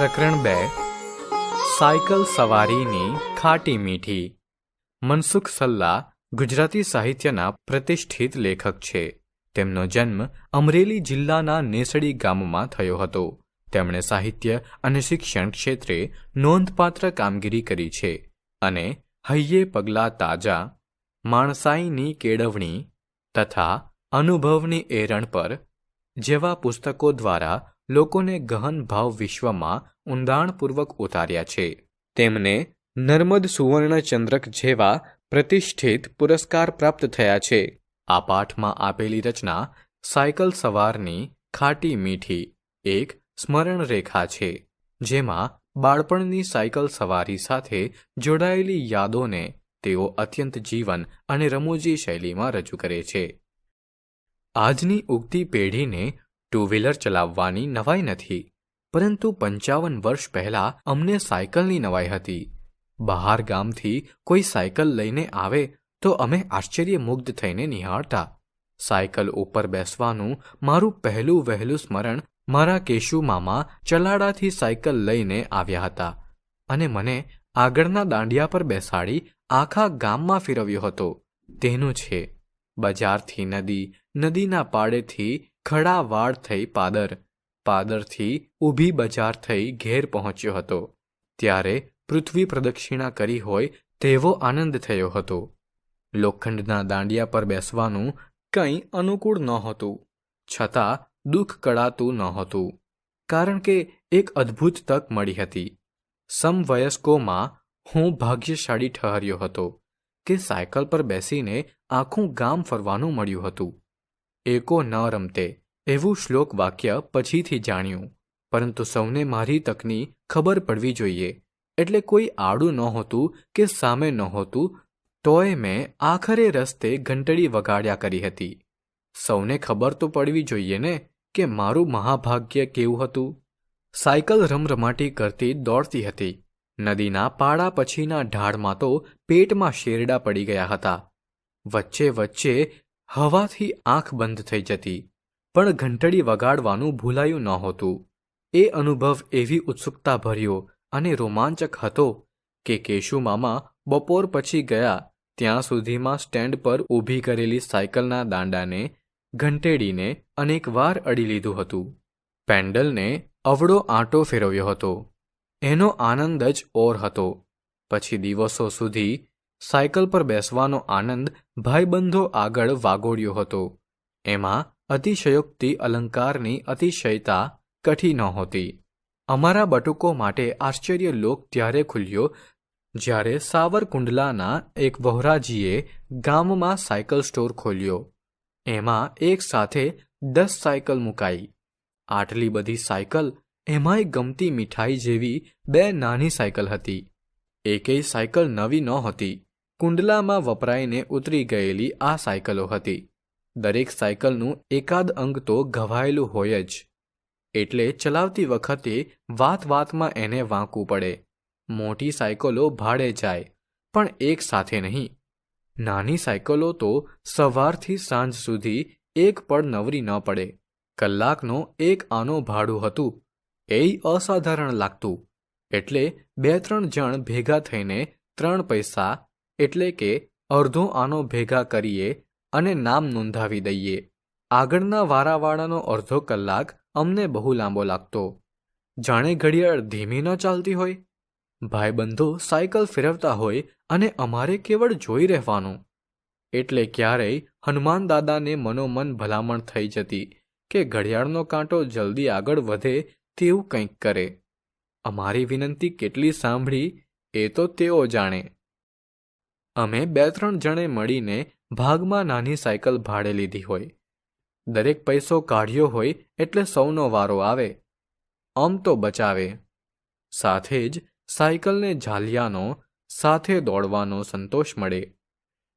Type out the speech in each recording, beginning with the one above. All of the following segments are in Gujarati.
પ્રકરણ બે. સાયકલ સવારીની ખાટી મીઠી. મનસુખ સલ્લા ગુજરાતી સાહિત્યના પ્રતિષ્ઠિત લેખક છે. તેમનો જન્મ અમરેલી જિલ્લાના નેસડી ગામમાં થયો હતો. તેમણે સાહિત્ય અને શિક્ષણ ક્ષેત્રે નોંધપાત્ર કામગીરી કરી છે અને હૈયે પગલાં તાજા, માણસાઈની કેળવણી તથા અનુભવની એરણ પર જેવા પુસ્તકો દ્વારા લોકોને ગહન ભાવ વિશ્વમાં ઊંડાણપૂર્વક ઉતાર્યા છે. તેમને નર્મદ સુવર્ણચંદ્રક જેવા પ્રતિષ્ઠિત પુરસ્કાર પ્રાપ્ત થયા છે. આ પાઠમાં આપેલી રચના સાયકલ સવારની ખાટી મીઠી એક સ્મરણ રેખા છે, જેમાં બાળપણની સાયકલ સવારી સાથે જોડાયેલી યાદોને તેઓ અત્યંત જીવન અને રમૂજી શૈલીમાં રજૂ કરે છે. આજની ઉગતી પેઢીને ટુ વ્હીલર ચલાવવાની નવાઈ નથી. પરંતુ પંચાવન વર્ષ પહેલા અમને સાયકલની નવાઈ હતી. બહાર ગામથી કોઈ સાયકલ લઈને આવે તો અમે આશ્ચર્યમુગ્ધ થઈને નિહાળતા. સાયકલ ઉપર બેસવાનું મારું પહેલું વહેલું સ્મરણ મારા કેશુ મામા ચલાડાથી સાયકલ લઈને આવ્યા હતા અને મને આગળના દાંડિયા પર બેસાડી આખા ગામમાં ફેરવ્યો હતો. તેનું છે, બજારથી નદી, નદીના પાડેથી ખડા વાડ થઈ પાદર, પાદરથી ઊભી બજાર થઈ ઘેર પહોંચ્યો હતો. ત્યારે પૃથ્વી પ્રદક્ષિણા કરી હોય તેવો આનંદ થયો હતો. લોખંડના દાંડિયા પર બેસવાનું કંઈ અનુકૂળ નહોતું, છતાં દુઃખ કળાતું નહોતું, કારણ કે એક અદ્ભુત તક મળી હતી. સમવયસ્કોમાં હું ભાગ્યશાળી ઠહર્યો હતો કે સાયકલ પર બેસીને આખું ગામ ફરવાનું મળ્યું હતું. એકો ન રમતે, એવું શ્લોક વાક્ય પછીથી જાણ્યું. પરંતુ સૌને મારી તકની ખબર પડવી જોઈએ. એટલે કોઈ આડું નહોતું કે સામે નહોતું તોય મેં આખરે રસ્તે ઘંટડી વગાડ્યા કરી હતી. સૌને ખબર તો પડવી જોઈએ ને કે મારું મહાભાગ્ય કેવું હતું? સાયકલ રમરમાટી કરતી દોડતી હતી. નદીના પાડા પછીના ઢાળમાં તો પેટમાં શેરડા પડી ગયા હતા. વચ્ચે વચ્ચે હવાથી આંખ બંધ થઈ જતી, પણ ઘંટડી વગાડવાનું ભૂલાયું નહોતું. એ અનુભવ એવી ઉત્સુકતા ભર્યો અને રોમાંચક હતો કે કેશુ મામા બપોર પછી ગયા ત્યાં સુધીમાં સ્ટેન્ડ પર ઊભી કરેલી સાયકલના દાંડાને ઘંટેડીને અનેકવાર અડી લીધું હતું. પેન્ડલને અવળો આંટો ફેરવ્યો હતો. એનો આનંદ જ ઓર હતો. પછી દિવસો સુધી સાયકલ પર બેસવાનો આનંદ ભાઈબંધો આગળ વાગોડ્યો હતો. એમાં અતિશયોક્તિ અલંકારની અતિશયતા કઠી નહોતી. અમારા બટુકો માટે આશ્ચર્ય લોક ત્યારે ખુલ્યો જ્યારે સાવરકુંડલાના એક વહોરાજીએ ગામમાં સાયકલ સ્ટોર ખોલ્યો. એમાં એક સાથે દસ સાયકલ મુકાઈ. આટલી બધી સાયકલ એમાંય ગમતી મીઠાઈ જેવી બે નાની સાયકલ હતી. એકેય સાયકલ નવી નહોતી. કુંડલામાં વપરાઈને ઉતરી ગયેલી આ સાયકલો હતી. દરેક સાયકલનું એકાદ અંગ તો ઘવાયેલું હોય જ. એટલે ચલાવતી વખતે વાત વાતમાં એને વાંકવું પડે. મોટી સાયકલો ભાડે જાય, પણ એક સાથે નહીં. નાની સાયકલો તો સવારથી સાંજ સુધી એક પળ નવરી ન પડે. કલાકનો એક આનો ભાડું હતું. એ અસાધારણ લાગતું. એટલે બે ત્રણ જણ ભેગા થઈને ત્રણ પૈસા એટલે કે અડધો આનો ભેગા કરીએ અને નામ નોંધાવી દઈએ. આગળના વારાવાળાનો અડધો કલાક અમને બહુ લાંબો લાગતો. જાણે ઘડિયાળ ધીમી ન ચાલતી હોય? ભાઈબંધો સાયકલ ફેરવતા હોય અને અમારે કેવળ જોઈ રહેવાનું. એટલે ક્યારેય હનુમાન દાદાને મનોમન ભલામણ થઈ જતી કે ઘડિયાળનો કાંટો જલ્દી આગળ વધે તેવું કંઈક કરે. અમારી વિનંતી કેટલી સાંભળી એ તો તેઓ જાણે. અમે બે ત્રણ જણે મળીને ભાગમાં નાની સાયકલ ભાડે લીધી હોય. દરેક પૈસો કાઢ્યો હોય એટલે સૌનો વારો આવે. આમ તો બચાવે. સાથે જ સાયકલને ઝાલિયાનો, સાથે દોડવાનો સંતોષ મળે.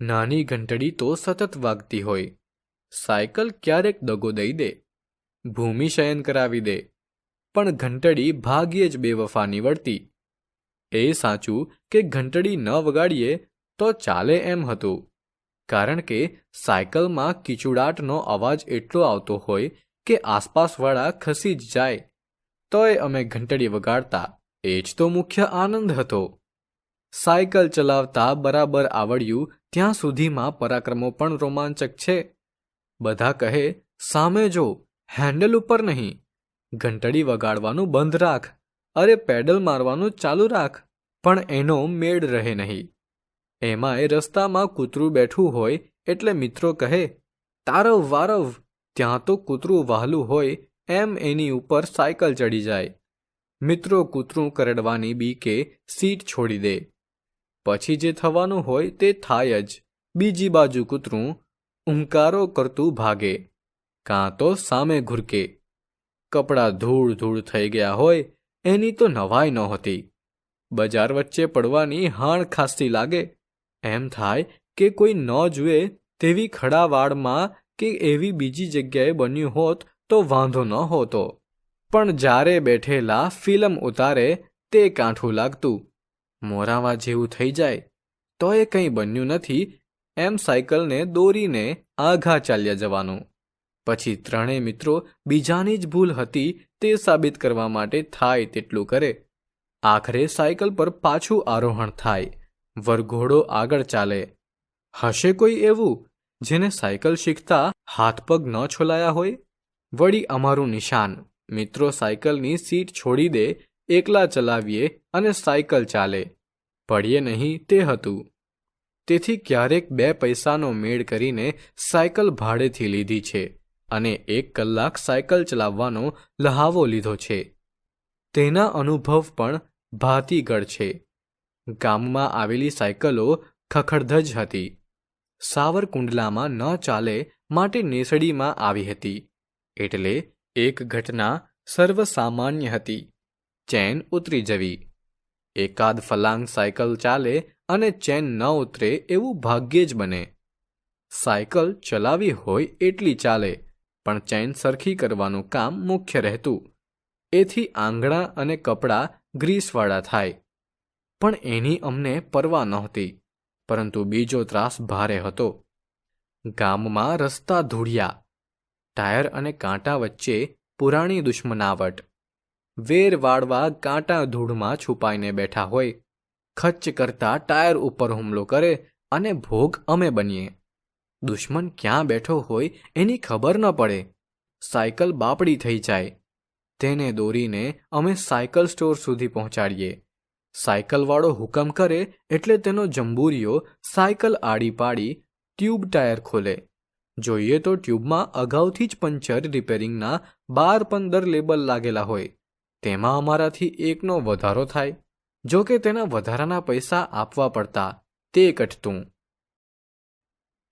નાની ઘંટડી તો સતત વાગતી હોય. સાયકલ ક્યારેક દગો દઈ દે. ભૂમિ શયન કરાવી દે. પણ ઘંટડી ભાગ્યે જ બેવફા નીવડતી. એ સાચું કે ઘંટડી ન વગાડીએ તો ચાલે એમ હતું. કારણ કે સાયકલમાં કિચુડાટનો અવાજ એટલો આવતો હોય કે આસપાસવાળા ખસી જ જાય. તોય અમે ઘંટડી વગાડતા એ જ તો મુખ્ય આનંદ હતો. સાયકલ ચલાવતા બરાબર આવડ્યું ત્યાં સુધીમાં પરાક્રમો પણ રોમાંચક છે. બધા કહે, સામે જો, હેન્ડલ ઉપર નહીં. ઘંટડી વગાડવાનું બંધ રાખ. અરે, પેડલ મારવાનું ચાલુ રાખ. પણ એનો મેળ રહે નહીં. એમાંય રસ્તામાં કૂતરું બેઠું હોય એટલે મિત્રો કહે, તારવ વારવ, ત્યાં તો કૂતરું વહાલું હોય, એમ એની ઉપર સાયકલ ચડી જાય. મિત્રો કૂતરું કરડવાની બીકે સીટ છોડી દે. પછી જે થવાનું હોય તે થાય જ. બીજી બાજુ કૂતરું ઉંકારો કરતું ભાગે, કાં તો સામે ઘુરકે. કપડાં ધૂળ ધૂળ થઈ ગયા હોય, એની તો નવાઈ નહોતી. બજાર વચ્ચે પડવાની હાણ ખાસી લાગે એમ થાય કે કોઈ ન જુએ તેવી ખડાવાળમાં કે એવી બીજી જગ્યાએ બન્યું હોત તો વાંધો ન હોતો. પણ જ્યારે બેઠેલા ફિલ્મ ઉતારે તે કાંઠું લાગતું. મોરાવા જેવું થઈ જાય. તો એ કંઈ બન્યું નથી. એમ સાયકલને દોરીને આઘા ચાલ્યા જવાનું. પછી ત્રણેય મિત્રો બીજાની જ ભૂલ હતી તે સાબિત કરવા માટે થાય તેટલું કરે. આખરે સાયકલ પર પાછું આરોહણ થાય. વરઘોડો આગળ ચાલે. હશે કોઈ એવું જેને સાયકલ શીખતા હાથ પગ ન છોલાયા હોય? વળી અમારું નિશાન. મિત્રો સાયકલની સીટ છોડી દે, એકલા ચલાવીએ અને સાયકલ ચાલે. પડીએ નહીં તે હતું. તેથી ક્યારેક બે પૈસાનો મેળ કરીને સાયકલ ભાડેથી લીધી છે અને એક કલાક સાયકલ ચલાવવાનો લહાવો લીધો છે. તેના અનુભવ પણ ભાતીગળ છે. ગામમાં આવેલી સાયકલો ખખડધજ હતી. સાવરકુંડલામાં ન ચાલે માટે નેસડીમાં આવી હતી. એટલે એક ઘટના સર્વસામાન્ય હતી. ચેન ઉતરી જવી. એકાદ ફલાંગ સાયકલ ચાલે અને ચેન ન ઉતરે એવું ભાગ્યે જ બને. સાયકલ ચલાવી હોય એટલી ચાલે, પણ ચેન સરખી કરવાનું કામ મુખ્ય રહેતું. એથી આંગણા અને કપડાં ગ્રીસવાળા થાય. પણ એની અમને પરવા નહોતી, પરંતુ બીજો ત્રાસ ભારે હતો. ગામમાં રસ્તા ધૂળિયા, ટાયર અને કાંટા વચ્ચે પુરાણી દુશ્મનાવટ. વેર વાળવા કાંટા ધૂળમાં છુપાઈને બેઠા હોય, ખચ્ચ કરતા ટાયર ઉપર હુમલો કરે અને ભોગ અમે બનીએ. દુશ્મન ક્યાં બેઠો હોય એની ખબર ન પડે. સાયકલ બાપડી થઈ જાય. તેને દોરીને અમે સાયકલ સ્ટોર સુધી પહોંચાડીએ. સાયકલવાળો હુકમ કરે એટલે તેનો જંબુરીઓ સાયકલ આડી પાડી ટ્યુબ ટાયર ખોલે. જોઈએ તો ટ્યુબમાં અગાઉથી જ પંચર રિપેરિંગના બાર પંદર લેબલ લાગેલા હોય. તેમાં અમારાથી એકનો વધારો થાય. જો કે તેના વધારાના પૈસા આપવા પડતા તે કટતું.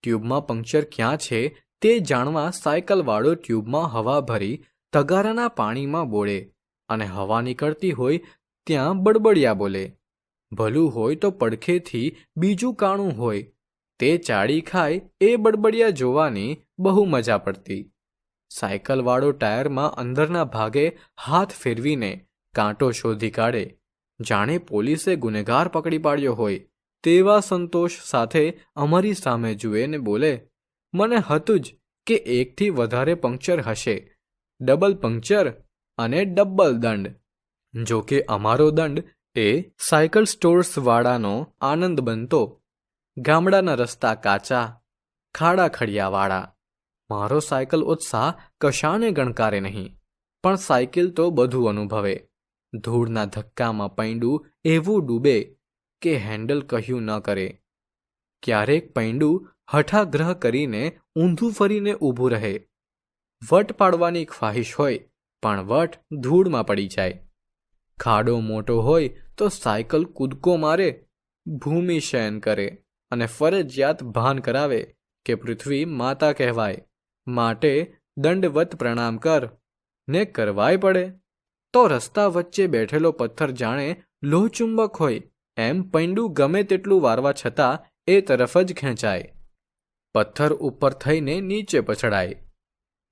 ટ્યુબમાં પંક્ચર ક્યાં છે તે જાણવા સાયકલવાળો ટ્યુબમાં હવા ભરી તગારાના પાણીમાં બોળે અને હવા નીકળતી હોય ત્યાં બડબડિયા બોલે, ભલું હોય તો પડખેથી બીજું કાણું હોય. તે ચાડી ખાય એ બડબડિયા જોવાની બહુ મજા પડતી. સાયકલવાળો ટાયરમાં અંદરના ભાગે હાથ ફેરવીને કાંટો શોધી કાઢે. જાણે પોલીસે ગુનેગાર પકડી પાડ્યો હોય, તેવા સંતોષ સાથે અમારી સામે જુએ ને બોલે, મને હતું જ કે એકથી વધારે પંક્ચર હશે. ડબલ પંક્ચર અને ડબલ દંડ. જો કે અમારો દંડ એ સાયકલ સ્ટોર્સવાળાનો આનંદ બનતો. ગામડાના રસ્તા કાચા, ખાડા ખડિયાવાળા. મારો સાયકલ ઉત્સાહ કશાને ગણકારે નહીં, પણ સાયકલ તો બધું અનુભવે. ધૂળના ધક્કામાં પૈંડું એવું ડૂબે કે હેન્ડલ કહ્યું ન કરે. ક્યારેક પૈંડું હઠાગ્રહ કરીને ઊંધું ફરીને ઊભું રહે. વટ પાડવાની ખ્વાહિશ હોય, પણ વટ ધૂળમાં પડી જાય. ખાડો મોટો હોય તો સાયકલ કૂદકો મારે, ભૂમિ શયન કરે અને ફરજિયાત ભાન કરાવે કે પૃથ્વી માતા કહેવાય. માટે દંડવત પ્રણામ કર. ને કરવાય પડે. તો રસ્તા વચ્ચે બેઠેલો પથ્થર જાણે લોહચુંબક હોય. એમ પૈંડું ગમે તેટલું વારવા છતાં એ તરફ જ ખેંચાય. પથ્થર ઉપર થઈને નીચે પછડાય.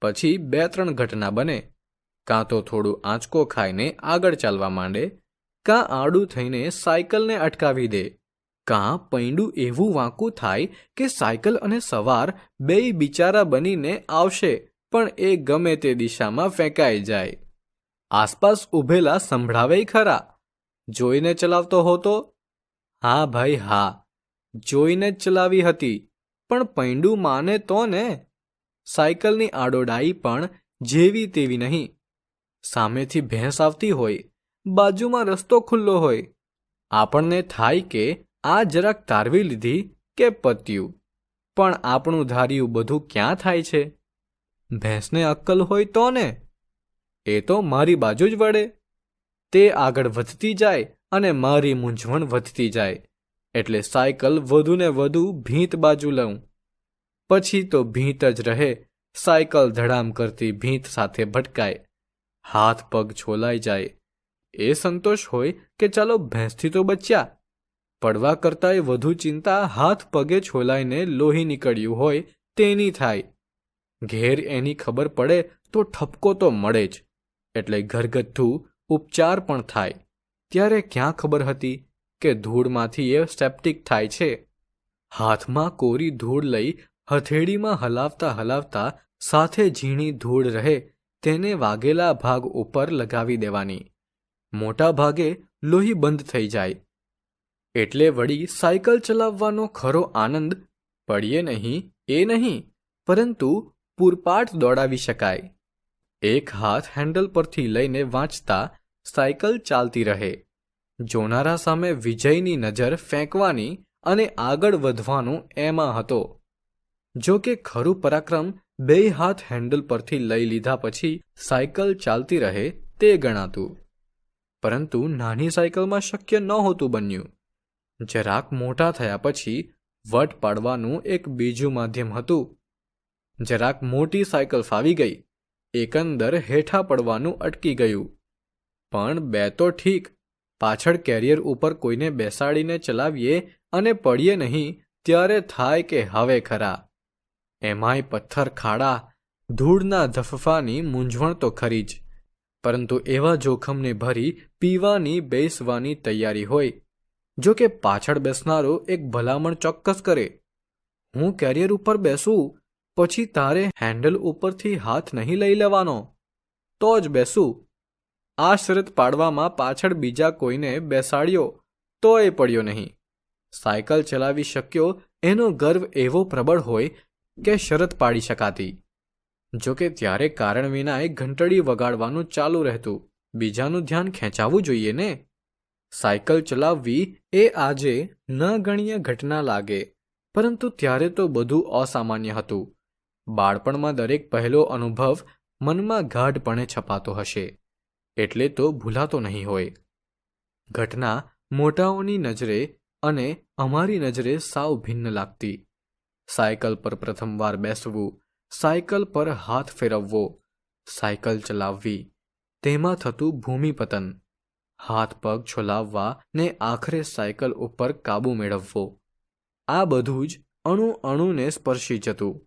પછી બે ત્રણ ઘટના બને. કાં તો થોડું આંચકો ખાઈને આગળ ચાલવા માંડે, કાં આડું થઈને સાયકલને અટકાવી દે, કાં પૈંડું એવું વાંકું થાય કે સાયકલ અને સવાર બેય બિચારા બનીને આવશે, પણ એ ગમે તે દિશામાં ફેંકાઈ જાય. આસપાસ ઊભેલા સંભળાવે ખરા. જોઈને ચલાવતો હોતો? હા ભાઈ, હા. જોઈને જ ચલાવી હતી, પણ પૈંડું માને તો ને? સાયકલની આડોડાઈ પણ જેવી તેવી નહીં. સામેથી ભેંસ આવતી હોય, બાજુમાં રસ્તો ખુલ્લો હોય. આપણને થાય કે આ જરાક તારવી લીધી કે પત્યું. પણ આપણું ધાર્યું બધું ક્યાં થાય છે? ભેંસને અક્કલ હોય તો ને એ તો મારી બાજુ જ વળે. તે આગળ વધતી જાય અને મારી મૂંઝવણ વધતી જાય. એટલે સાયકલ વધુને વધુ ભીંત બાજુ લઉં. પછી તો ભીંત જ રહે. સાયકલ ધડામ કરતી ભીંત સાથે ભટકાય. હાથ પગ છોલાઈ જાય. એ સંતોષ હોય કે ચાલો ભેંસથી તો બચ્યા. પડવા કરતાંય વધુ ચિંતા હાથ પગે છોલાઈને લોહી નીકળ્યું હોય તેની થાય. ઘેર એની ખબર પડે તો ઠપકો તો મળે જ. એટલે ઘરગથ્થુ ઉપચાર પણ થાય. ત્યારે ક્યાં ખબર હતી કે ધૂળમાંથી એ સેપ્ટિક થાય છે? હાથમાં કોરી ધૂળ લઈ હથેળીમાં હલાવતા હલાવતા સાથે ઝીણી ધૂળ રહે તેને વાગેલા ભાગ ઉપર લગાવી દેવાની. મોટા ભાગે લોહી બંધ થઈ જાય. એટલે વળી સાયકલ ચલાવવાનો ખરો આનંદ પડીએ નહીં, એ નહીં, પરંતુ પૂરપાટ દોડાવી શકાય. એક હાથ હેન્ડલ પરથી લઈને વાંચતા સાયકલ ચાલતી રહે. જોનારા સામે વિજયની નજર ફેંકવાની અને આગળ વધવાનું એમાં હતો. જો કે ખરું પરાક્રમ બે હાથ હેન્ડલ પરથી લઈ લીધા પછી સાયકલ ચાલતી રહે તે ગણાતું. પરંતુ નાની સાયકલમાં શક્ય નહોતું બન્યું. જરાક મોટા થયા પછી વટ પાડવાનું એક બીજું માધ્યમ હતું. જરાક મોટી સાયકલ ફાવી ગઈ. એકંદર હેઠા પડવાનું અટકી ગયું. પણ બે તો ઠીક. પાછળ કેરિયર ઉપર કોઈને બેસાડીને ચલાવીએ અને પડીએ નહીં, ત્યારે થાય કે હવે ખરા. એમાંય પથ્થર, ખાડા, ધૂળના ધફફાની મૂંઝવણ તો ખરી જ. પરંતુ એવા જોખમને ભરી પીવાની, બેસવાની તૈયારી હોય. જો કે પાછળ બેસનારો એક ભલામણ ચોક્કસ કરે. હું કેરિયર ઉપર બેસું, પછી તારે હેન્ડલ ઉપરથી હાથ નહીં લઈ લેવાનો. તો જ બેસું. આ શરત પાડવામાં પાછળ બીજા કોઈને બેસાડ્યો, તોય પડ્યો નહીં. સાયકલ ચલાવી શક્યો, એનો ગર્વ એવો પ્રબળ હોય કે શરત પાડી શકાતી. જોકે ત્યારે કારણ વિનાએ ઘંટડી વગાડવાનું ચાલુ રહેતું. બીજાનું ધ્યાન ખેંચાવવું જોઈએ ને? સાયકલ ચલાવવી એ આજે ન ગણ્ય ઘટના લાગે, પરંતુ ત્યારે તો બધું અસામાન્ય હતું. બાળપણમાં દરેક પહેલો અનુભવ મનમાં ગાઢપણે છપાતો હશે, એટલે તો ભૂલાતો નહીં હોય. ઘટના મોટાઓની નજરે અને અમારી નજરે સાવ ભિન્ન લાગતી. સાયકલ પર પ્રથમવાર બેસવું, સાયકલ પર હાથ ફેરવવો, સાયકલ ચલાવવી, તેમાં થતું ભૂમિપતન, હાથ પગ છોલાવવા ને આખરે સાયકલ ઉપર કાબુ મેળવવો. આ બધું જ અણુ અણુને સ્પર્શી જતું.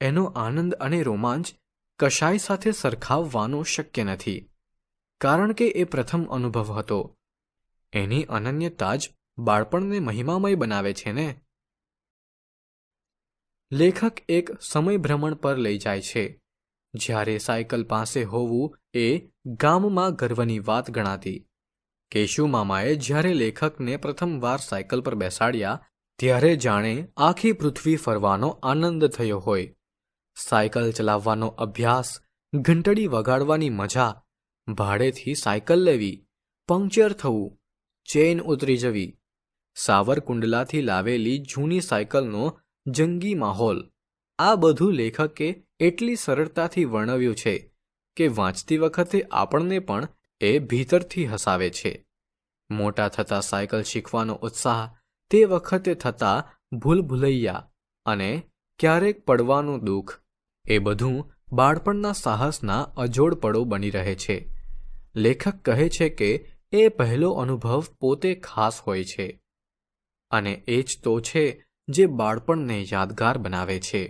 એનો આનંદ અને રોમાંચ કશાય સાથે સરખાવવાનો શક્ય નથી, કારણ કે એ પ્રથમ અનુભવ હતો. એની અનન્યતા જ બાળપણને મહિમામય બનાવે છે ને? લેખક એક સમય ભ્રમણ પર લઈ જાય છે. જ્યારે સાયકલ પાસે હોવું એ ગામમાં ગર્વની વાત ગણાતી. કેશુ મામાએ જ્યારે લેખકને પ્રથમવાર સાયકલ પર બેસાડ્યા, ત્યારે જાણે આખી પૃથ્વી ફરવાનો આનંદ થયો હોય. સાયકલ ચલાવવાનો અભ્યાસ, ઘંટડી વગાડવાની મજા, ભાડેથી સાયકલ લેવી, પંક્ચર થવું ચેન ઉતરી જવી, સાવરકુંડલાથી લાવેલી જૂની સાયકલનો જંગી માહોલ. આ બધું લેખકે એટલી સરળતાથી વર્ણવ્યું છે કે વાંચતી વખતે આપણને પણ એ ભીતરથી હસાવે છે. મોટા થતા સાયકલ શીખવાનો ઉત્સાહ તે વખતે થતા ભૂલભુલૈયા અને ક્યારેક પડવાનું દુઃખ એ બધું બાળપણના સાહસના અજોડ પડો બની રહે છે. લેખક કહે છે કે એ પહેલો અનુભવ પોતે ખાસ હોય છે. અને એ જ તો છે જે બાળપણને યાદગાર બનાવે છે.